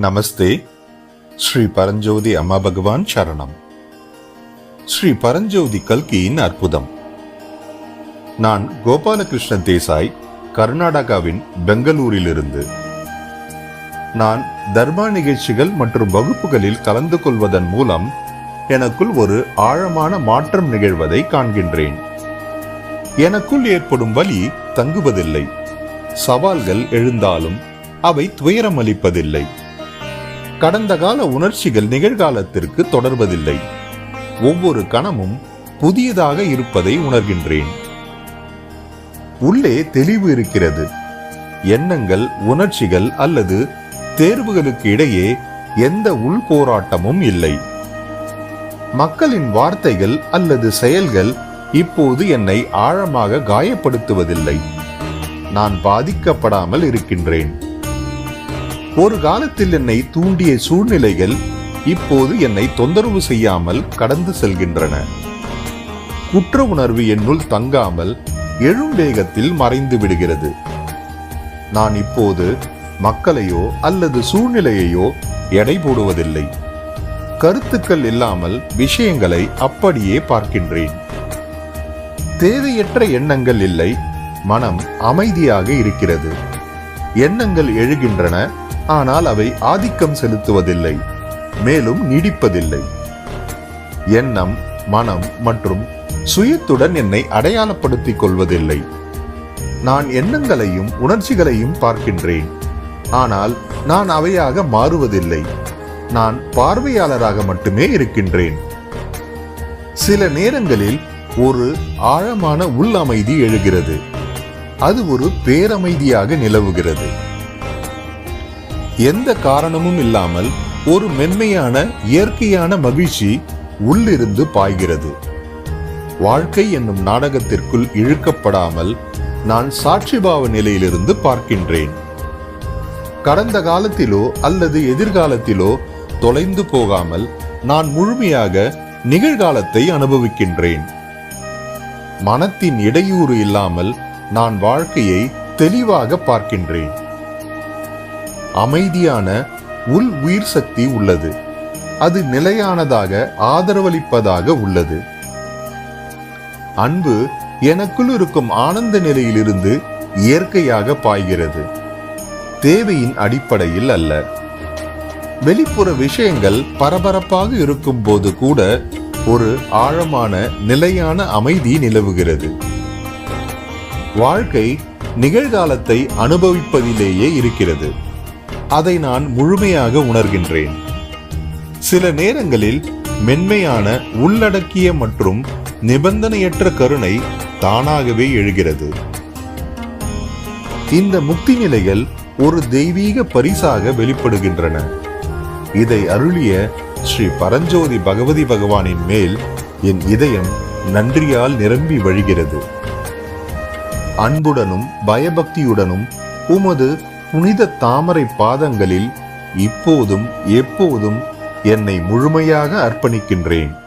நமஸ்தே. ஸ்ரீ பரஞ்சோதி அம்மா பகவான் சரணம். ஸ்ரீ பரஞ்சோதி கல்கியின் அற்புதம். நான் கோபாலகிருஷ்ண தேசாய் கர்நாடகாவின் பெங்களூரிலிருந்து. நான் தர்மா நிகழ்ச்சிகள் மற்றும் வகுப்புகளில் கலந்து கொள்வதன் மூலம் எனக்குள் ஒரு ஆழமான மாற்றம் நிகழ்வதை காண்கின்றேன். எனக்குள் ஏற்படும் வலி தங்குவதில்லை. சவால்கள் எழுந்தாலும் அவை துயரமளிப்பதில்லை. கடந்த கால உணர்ச்சிகள் நிகழ்காலத்திற்கு தொடர்வதில்லை. ஒவ்வொரு கணமும் புதியதாக இருப்பதை உணர்கின்றேன். உள்ளே தெளிவு இருக்கிறது. எண்ணங்கள் உணர்ச்சிகள் அல்லது தேர்வுகளுக்கு இடையே எந்த உள் போராட்டமும் இல்லை. மக்களின் வார்த்தைகள் அல்லது செயல்கள் இப்போது என்னை ஆழமாக காயப்படுத்துவதில்லை. நான் பாதிக்கப்படாமல் இருக்கின்றேன். ஒரு காலத்தில் என்னை தூண்டிய சூழ்நிலைகள் இப்போது என்னை தொந்தரவு செய்யாமல் கடந்து செல்கின்றன. குற்ற உணர்வு என்னுள் தங்காமல் எழும் வேகத்தில் மறைந்து விடுகிறது. நான் இப்போது மக்களையோ அல்லது சூழ்நிலையையோ எடை போடுவதில்லை. கருத்துக்கள் இல்லாமல் விஷயங்களை அப்படியே பார்க்கின்றேன். தேவையற்ற எண்ணங்கள் இல்லை மனம் அமைதியாக இருக்கிறது. எண்ணங்கள் எழுகின்றன ஆனால் அவை ஆதிக்கம் செலுத்துவதில்லை மேலும் நீடிப்பதில்லை. எண்ணம் மனம் மற்றும் சுயத்துடன் என்னை அடையாளப்படுத்திக் கொள்வதில்லை. நான் எண்ணங்களையும் உணர்ச்சிகளையும் பார்க்கின்றேன் ஆனால் நான் அவையாக மாறுவதில்லை. நான் பார்வையாளராக மட்டுமே இருக்கின்றேன். சில நேரங்களில் ஒரு ஆழமான உள் அமைதி எழுகிறது. அது ஒரு பேரமைதியாக நிலவுகிறது. எந்த காரணமும் இல்லாமல் ஒரு மென்மையான இயற்கையான மகிழ்ச்சி உள்ளிருந்து பாய்கிறது. வாழ்க்கை என்னும் நாடகத்திற்குள் இழுக்கப்படாமல் நான் சாட்சிபாவ நிலையிலிருந்து பார்க்கின்றேன். கடந்த காலத்திலோ அல்லது எதிர்காலத்திலோ தொலைந்து போகாமல் நான் முழுமையாக நிகழ்காலத்தை அனுபவிக்கின்றேன். மனத்தின் இடையூறு இல்லாமல் நான் வாழ்க்கையை தெளிவாக பார்க்கின்றேன். அமைதியான உள் உயிர் சக்தி உள்ளது. அது நிலையானதாக ஆதரவளிப்பதாக உள்ளது. அன்பு எனக்குள் இருக்கும் ஆனந்த நிலையிலிருந்து இயற்கையாக பாய்கிறது. தேவையின் அடிப்படையில் அல்ல. வெளிப்புற விஷயங்கள் பரபரப்பாக இருக்கும் போது கூட ஒரு ஆழமான நிலையான அமைதி நிலவுகிறது. வாழ்க்கை நிகழ்காலத்தை அனுபவிப்பதிலேயே இருக்கிறது. அதை நான் முழுமையாக உணர்கின்றேன். சில நேரங்களில் மென்மையான உள்ளடக்கிய மற்றும் நிபந்தனையற்ற கருணை தானாகவே எழுகிறது. இந்த முக்தி நிலைகள் ஒரு தெய்வீக பரிசாக வெளிப்படுகின்றன. இதை அருளிய ஸ்ரீ பரஞ்சோதி பகவதி பகவானின் மேல் என் இதயம் நன்றியால் நிரம்பி வழிகிறது. அன்புடனும் பயபக்தியுடனும் உமது புனித தாமரை பாதங்களில் இப்போதும் எப்போதும் என்னை முழுமையாக அர்ப்பணிக்கின்றேன்.